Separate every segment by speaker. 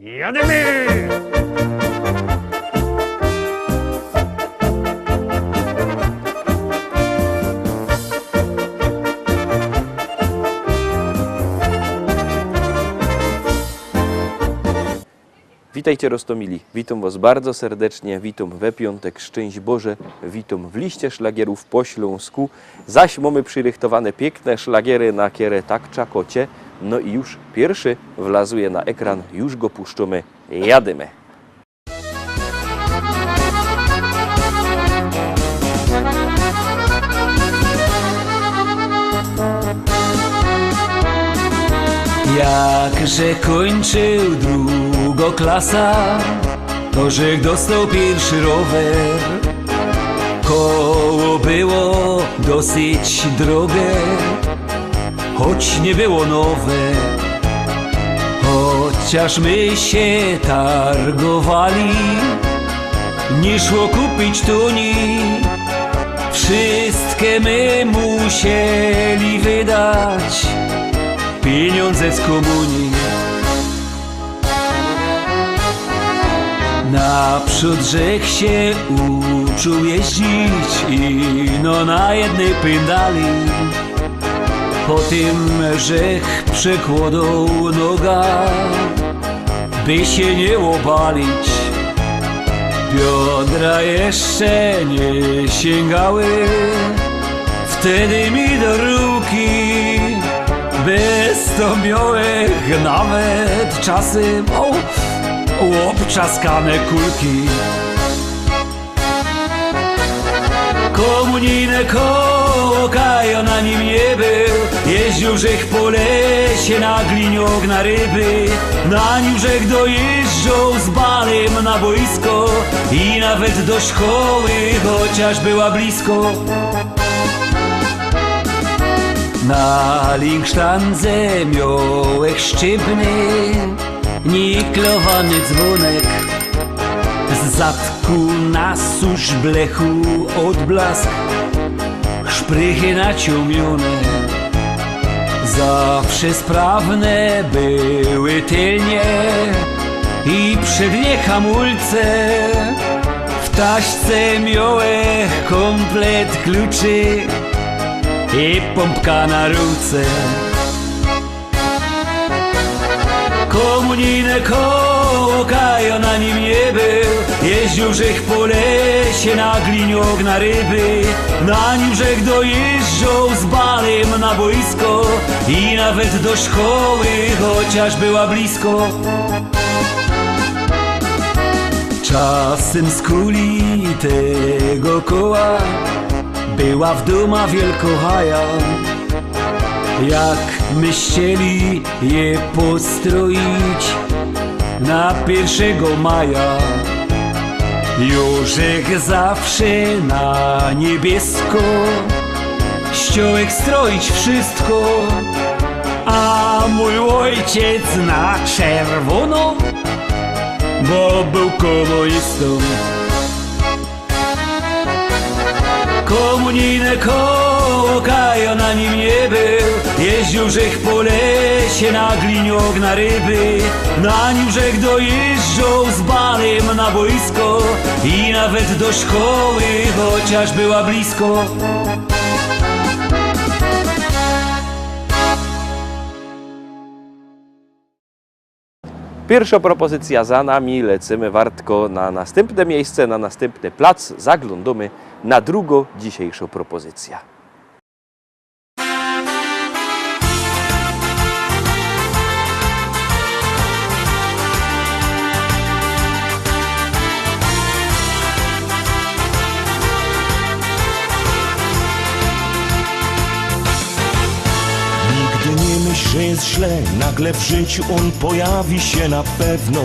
Speaker 1: Jademy!
Speaker 2: Witajcie Rostomili, witam Was bardzo serdecznie, witam we piątek, szczęść Boże, witam w liście szlagierów po Śląsku, zaś mamy przyrychtowane piękne szlagiery na kierę tak czakocie, no i już pierwszy wlazuje na ekran, już go puszczamy, jadymy.
Speaker 3: Jakże kończył drugo klasa, to żech dostał pierwszy rower. Koło było dosyć drogie, choć nie było nowe. Chociaż my się targowali, nie szło kupić tuni. Wszystkie my musieli wydać pieniądze z komunii. Naprzód żech się uczył jeździć i no na jednej pędali. Po tym żech przekładał noga, by się nie obalić. Biodra jeszcze nie sięgały, wtedy mi do ruki bez to nawet czasem o, obczaskane kulki. Komunijne koka ja na nim nie był Jeździł żech po lesie na gliniok na ryby Na nim żech dojeżdżał z balem na boisko I nawet do szkoły, chociaż była blisko na linksztandze miałek szczypny, niklowany dzwonek. Z zadku na susz blechu odblask, szprychy naciąmione. Zawsze sprawne były tylnie i przednie hamulce. W taśce miałek komplet kluczy i pompka na ruce. Komunijne koka ja na nim nie był Jeździł żech po lesie na gliniok na ryby. Na nim żech dojeżdżał z balem na boisko. I nawet do szkoły, chociaż była blisko. Czasem z kuli tego koła była w duma wielkochaja. Jak my chcieli je postroić na pierwszego maja Jóżek zawsze na niebiesko. Ściołek stroić wszystko A mój ojciec na czerwono Bo był komunistą Komunijne koka ja na nim nie był. Jeździł żech po lesie na gliniok na ryby. Na nim żech dojeżdżał z balem na boisko. I nawet do szkoły, chociaż była blisko.
Speaker 2: Pierwsza propozycja za nami, lecimy wartko na następne miejsce, na następny plac, zaglądamy na drugą dzisiejszą propozycję.
Speaker 4: Nigdy nie myśl, że jest źle, nagle w życiu on pojawi się na pewno.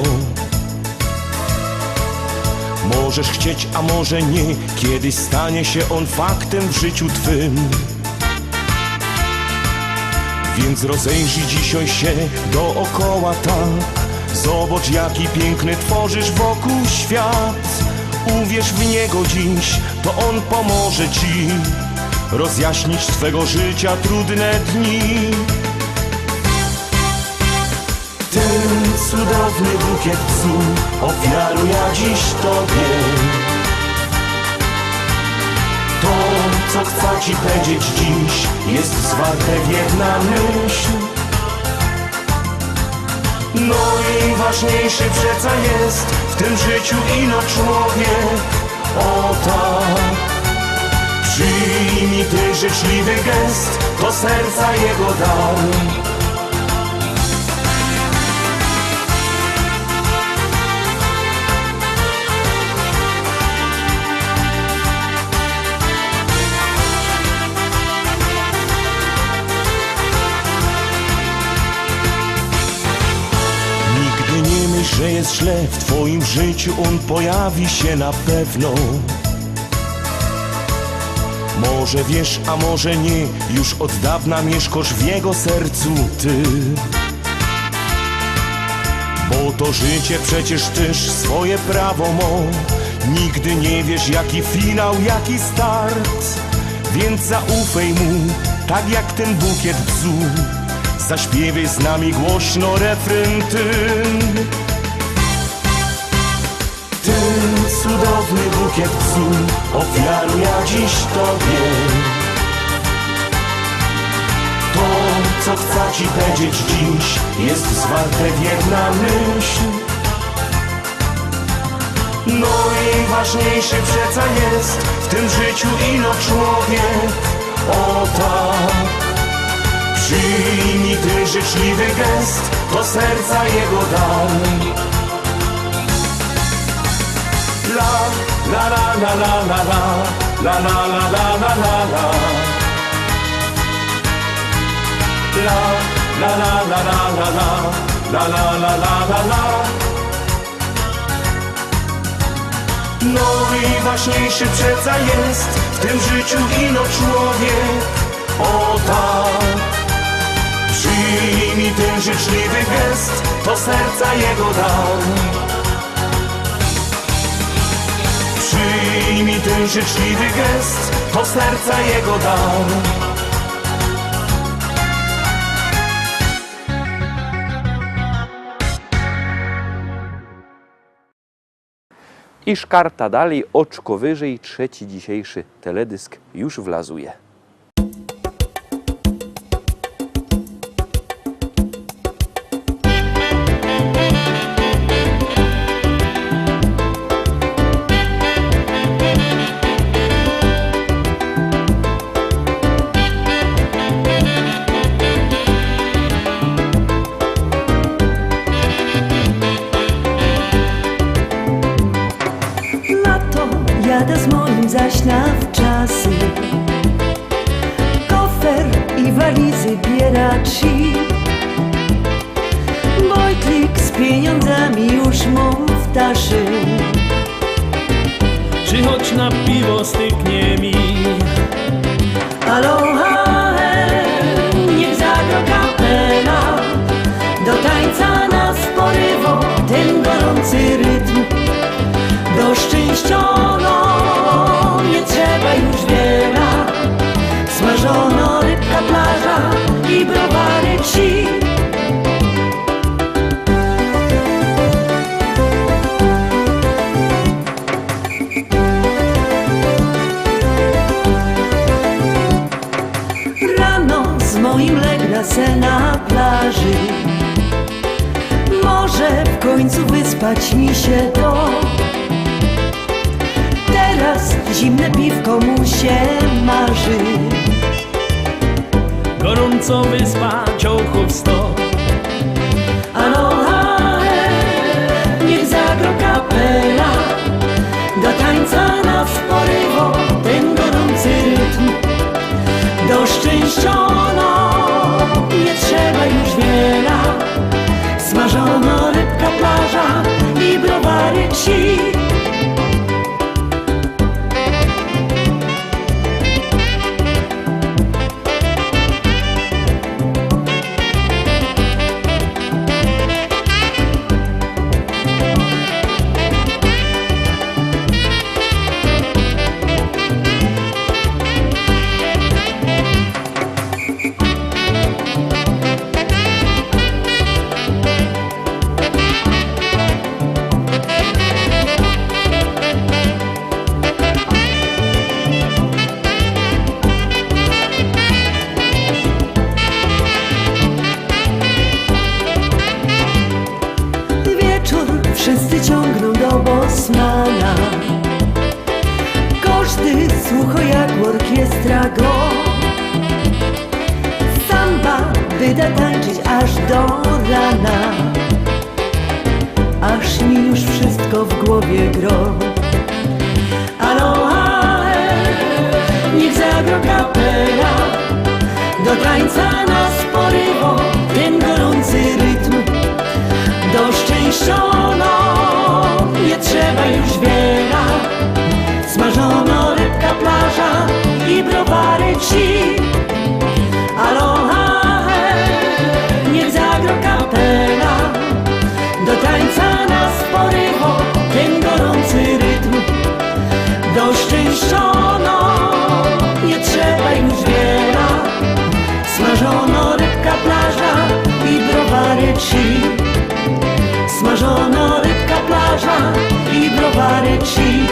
Speaker 4: Możesz chcieć, a może nie, kiedyś stanie się on faktem w życiu twym. Więc rozejrzyj dzisiaj się dookoła tak, zobacz jaki piękny tworzysz wokół świat. Uwierz w niego dziś, to on pomoże ci rozjaśnić twego życia trudne dni.
Speaker 5: Cudowny bukiet bzu ofiaruję dziś Tobie. To, co chcę Ci powiedzieć dziś, jest zwarte w jedna myśl. No i ważniejszy przeca jest w tym życiu ino człowiek. O tak. Przyjmij ty życzliwy gest, to serca jego dar. Źle w twoim życiu, on pojawi się na pewno. Może wiesz, a może nie, już od dawna mieszkasz w jego sercu ty. Bo to życie przecież też swoje prawo ma. Nigdy nie wiesz, jaki finał, jaki start. Więc zaufaj mu, tak jak ten bukiet bzu. Zaśpiewaj z nami głośno refren ten. Ten cudowny bukiet bzu ofiaruję dziś Tobie. To, co chcę Ci powiedzieć dziś, jest zwarte w jedna myśl. No i ważniejszy przeca jest w tym życiu ino człowiek. O tak. Przyjmij ty życzliwy gest, to serca jego dar. La, la, la, la, la, la, la, la, la, la, la, la, la, la. La, la, la, la, la, la, la, la, la, la, la, la, la. No i ważniejszy przeca jest w tym życiu ino człowiek. O tak. Przyjmij ten życzliwy gest, to serca jego dar. Przyjmij ten życzliwy gest, to serca jego dar.
Speaker 2: I szkarta dalej, oczko wyżej, trzeci dzisiejszy teledysk już wlazuje.
Speaker 1: Moim zaś na wczasy Kofer i walizy bieraci. Wojtlik z pieniądzami już mam w taszy.
Speaker 6: Przychodź na piwo styknie mi?
Speaker 1: Aloha, niech zagro kapela. Do tańca nas porywo ten gorący rytm. Do szczęściono Smażono rybka plaża i browary Rano z moim legra se na plaży. Może w końcu wyspać mi się to. Teraz zimne piwko mu się marzy
Speaker 6: Gorąco wyspa ciołków sto.
Speaker 1: Aloha, niech zagro kapela Do tańca nas porywo ten gorący rytm. Do szczęściono nie trzeba już wiele Smażono rybka plaża i browary ci tańca nas porywo ten gorący rytm. Doszczęściono, nie trzeba już wiele Smażono rybka plaża i browary ci Aloha, niech zagro kapela. Do tańca nas porywo ten gorący rytm. Doszczęściono, browary ci Smażono rybka plaża i browary ci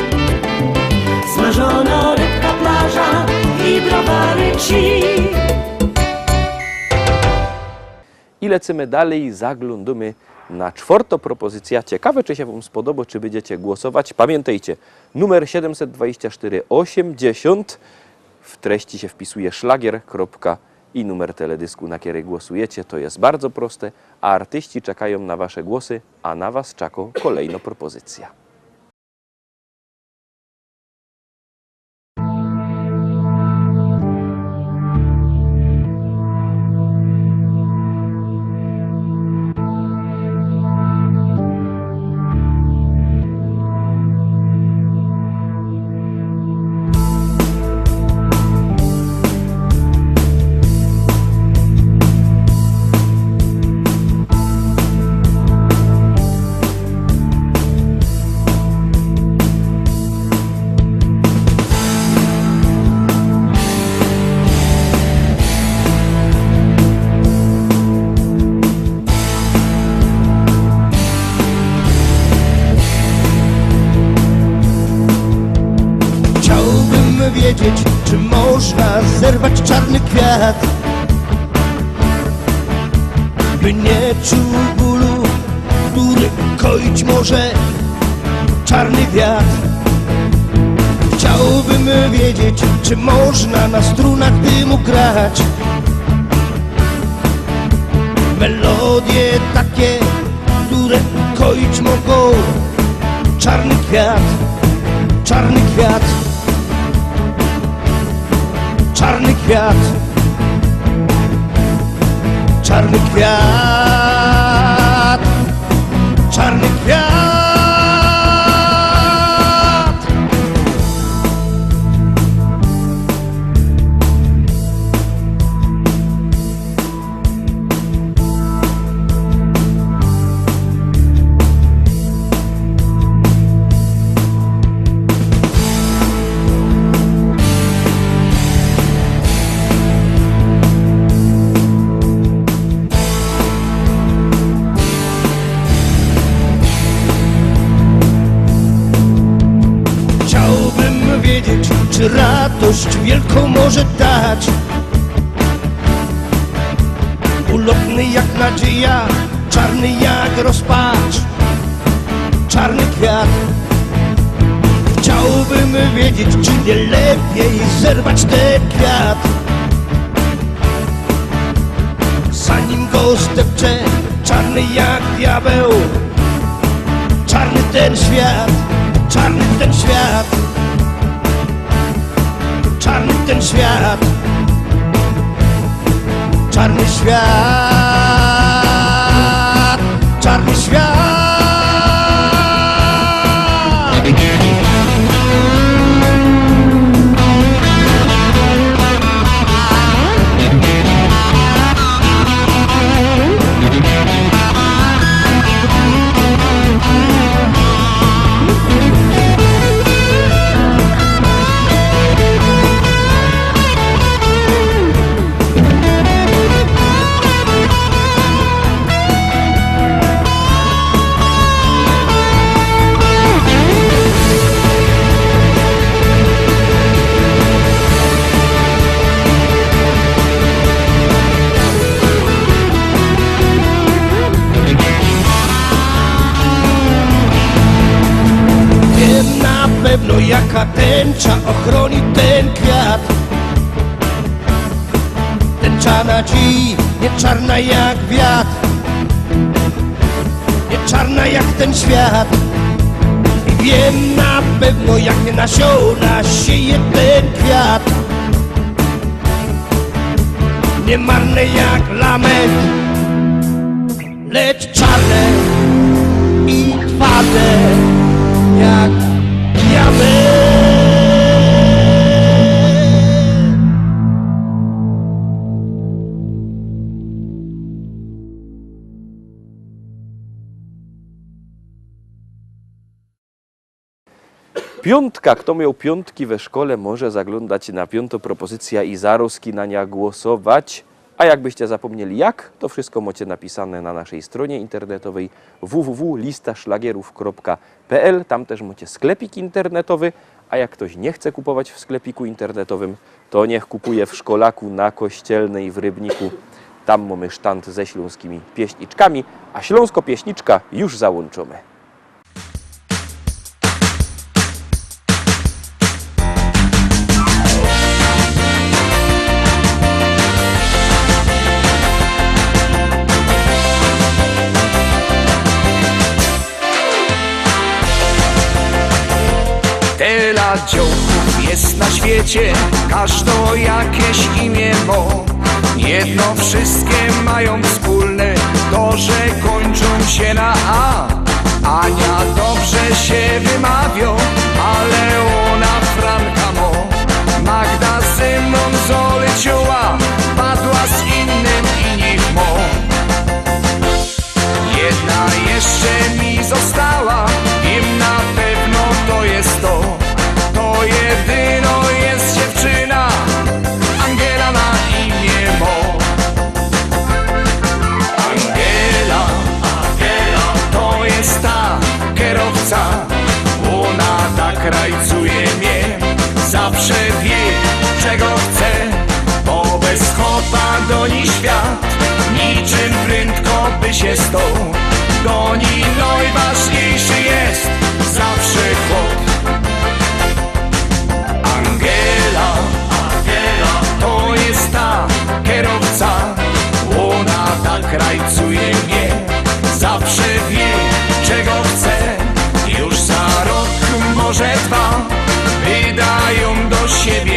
Speaker 1: Smażono rybka plaża i browary ci
Speaker 2: I lecimy dalej, zaglądamy na czwartą propozycję. Ciekawe, czy się Wam spodoba, czy będziecie głosować. Pamiętajcie, numer 72480 w treści się wpisuje szlagier. I numer teledysku, na który głosujecie. To jest bardzo proste, a artyści czekają na Wasze głosy, a na Was czeka kolejna propozycja.
Speaker 7: Zerwać czarny kwiat. By nie czuł bólu, który koić może czarny wiatr. Chciałbym wiedzieć, czy można na strunach dymu grać. Melodie takie, które koić mogą. Czarny kwiat, czarny kwiat czarny kwiat, czarny kwiat, Czy nie lepiej zerwać ten kwiat Zanim go zdepcze, czarny jak diabeł. Czarny ten świat, czarny ten świat. Czarny ten świat. Czarny świat. Czarny świat czarna jak wiatr. Nie czarna jak ten świat. I wiem na pewno jakie nasiona sieje ten kwiat. Nie marne jak lament Lecz czarne i twarde jak diament.
Speaker 2: Piątka, kto miał piątki we szkole, może zaglądać na piąto propozycja i zaroski na nią głosować. A jakbyście zapomnieli jak, to wszystko macie napisane na naszej stronie internetowej www.listaszlagierów.pl. Tam też macie sklepik internetowy, a jak ktoś nie chce kupować w sklepiku internetowym, to niech kupuje w Szkolaku na Kościelnej w Rybniku. Tam mamy sztant ze śląskimi pieśniczkami, a śląsko-pieśniczka już załączone.
Speaker 8: Tyle dziołków jest na świecie, każdą jakieś imię mo. Jedno wszystkie mają wspólne, to że kończą się na A. Ania dobrze się wymawią, ale ona Franka mo. Magda Zymon zolecioła, padła z innym i niech mo. Jedna stąd Goni najważniejszy jest Zawsze chłop. Angela, Angela To jest ta kierowca. Ona tak rajcuje mnie Zawsze wie czego chce. Już za rok, może dwa Wydają do siebie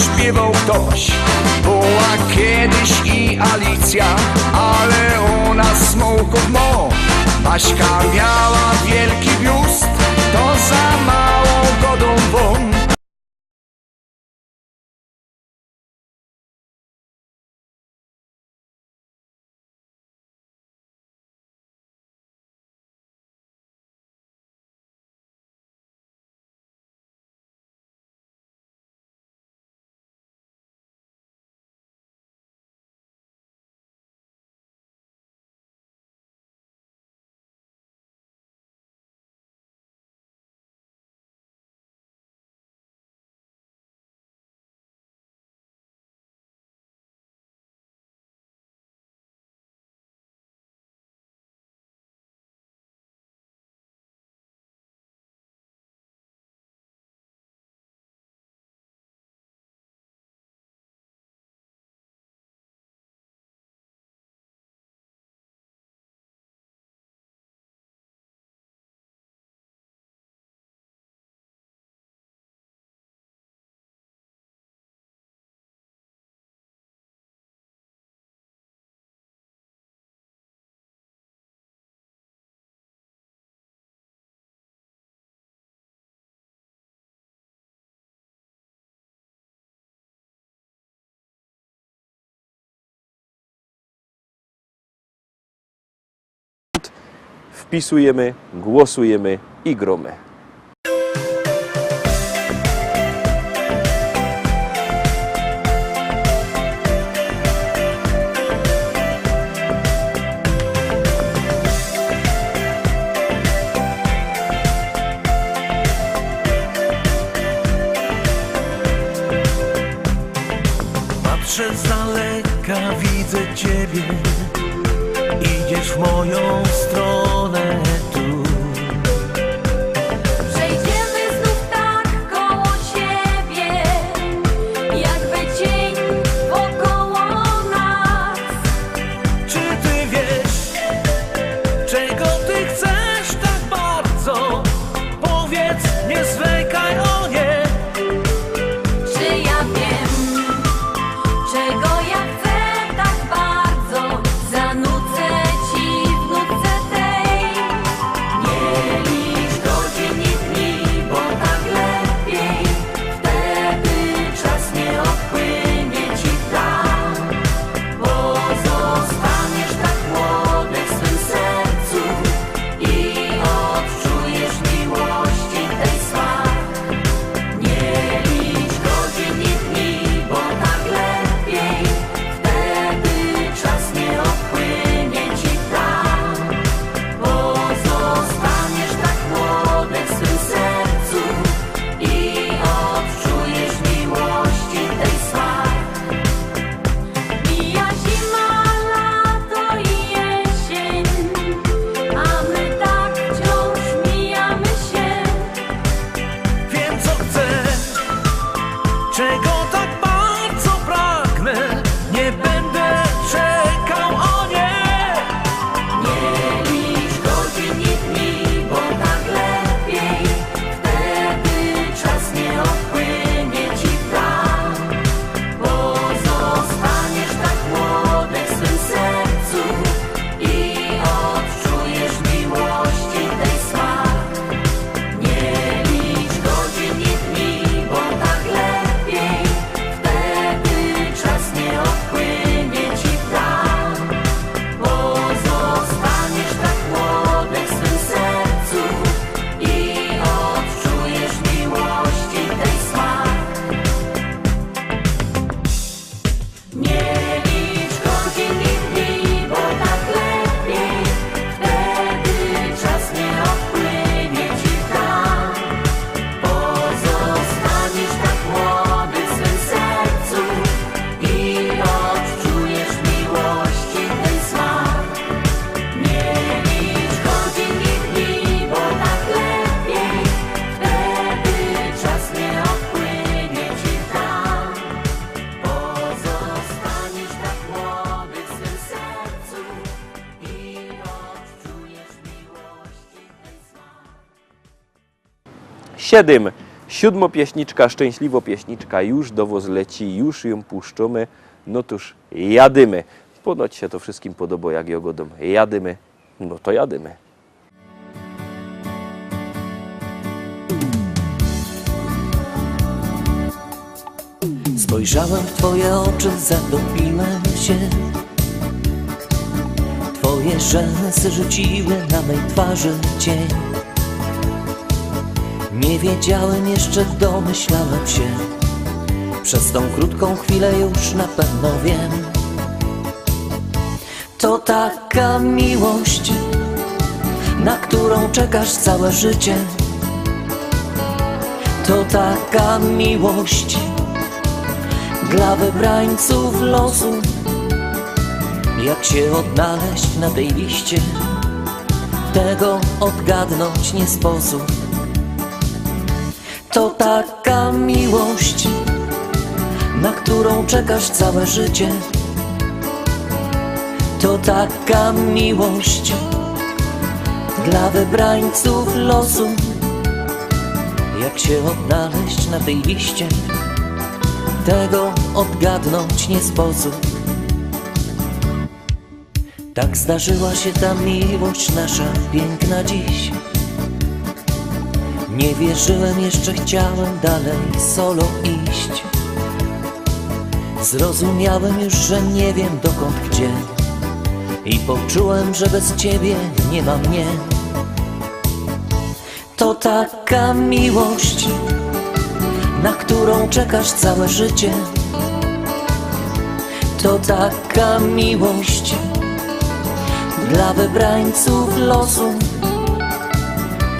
Speaker 8: śpiewał ktoś. Była kiedyś i Alicja, ale ona smoków mo. Baśka miała wielki biust, to za mało godą won.
Speaker 2: Wpisujemy, głosujemy i gromy.
Speaker 4: że z daleka widzę ciebie Idziesz w moją stronę
Speaker 2: 7. Siódmopieśniczka, szczęśliwopieśniczka już do woz leci, już ją puszczamy, no toż jadymy. Ponoć się to wszystkim podoba jak jogodom. Jadymy, no to jadymy.
Speaker 9: Spojrzałem w Twoje oczy, zatopiłem się Twoje rzęsy rzuciły na mej twarzy cień nie wiedziałem jeszcze, domyślałem się. Przez tą krótką chwilę już na pewno wiem. To taka miłość, na którą czekasz całe życie. To taka miłość dla wybrańców losu. Jak się odnaleźć na tej liście? Tego odgadnąć nie sposób To taka miłość Na którą czekasz całe życie To taka miłość Dla wybrańców losu Jak się odnaleźć na tej liście tego odgadnąć nie sposób. Tak zdarzyła się ta miłość nasza piękna dziś. Nie wierzyłem, jeszcze chciałem dalej solo iść. Zrozumiałem już, że nie wiem dokąd gdzie i poczułem, że bez ciebie nie ma mnie. To taka miłość na którą czekasz całe życie. To taka miłość dla wybrańców losu.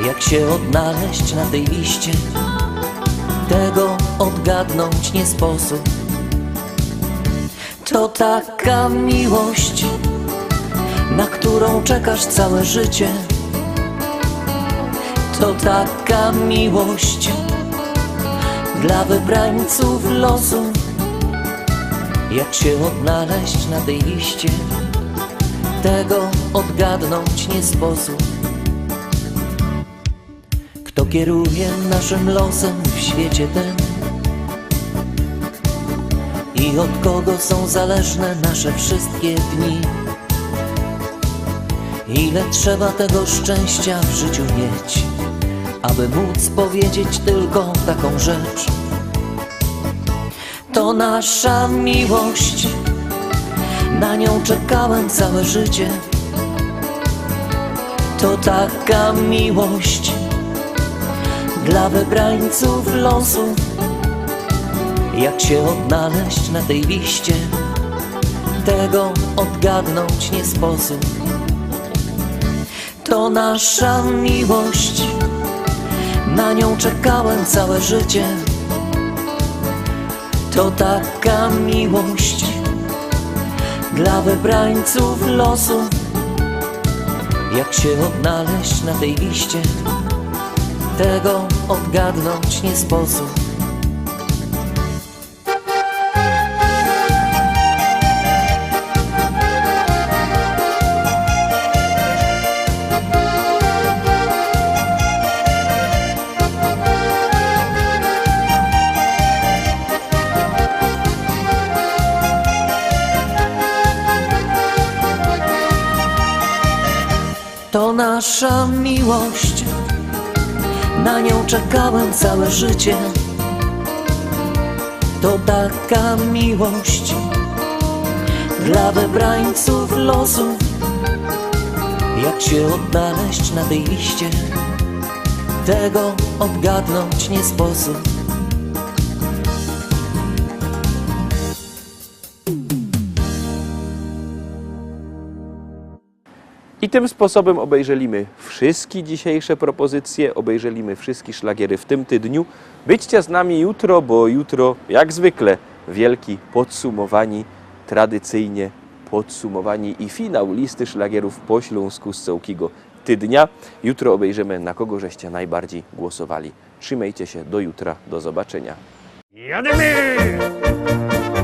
Speaker 9: Jak się odnaleźć na tej liście, tego odgadnąć nie sposób. To taka miłość, na którą czekasz całe życie. To taka miłość dla wybrańców losu. Jak się odnaleźć na tej liście, tego odgadnąć nie sposób. Kto kieruje naszym losem w świecie tym? I od kogo są zależne nasze wszystkie dni? Ile trzeba tego szczęścia w życiu mieć, aby móc powiedzieć tylko taką rzecz? To nasza miłość, na nią czekałem całe życie. To taka miłość dla wybrańców losu. Jak się odnaleźć na tej liście, tego odgadnąć nie sposób. To nasza miłość, na nią czekałem całe życie. To taka miłość dla wybrańców losu. Jak się odnaleźć na tej liście, tego odgadnąć nie sposób. To nasza miłość, na nią czekałem całe życie. To taka miłość dla wybrańców losu. Jak się odnaleźć na tej liście, tego odgadnąć nie sposób.
Speaker 2: Tym sposobem obejrzeliśmy wszystkie dzisiejsze propozycje, obejrzeliśmy wszystkie szlagiery w tym tydniu. Byćcie z nami jutro, bo jutro, jak zwykle, wielki podsumowani, tradycyjnie podsumowani i finał listy szlagierów po śląsku z całkiego tydnia. Jutro obejrzymy, na kogo żeście najbardziej głosowali. Trzymajcie się, do jutra, do zobaczenia.
Speaker 7: Jademy!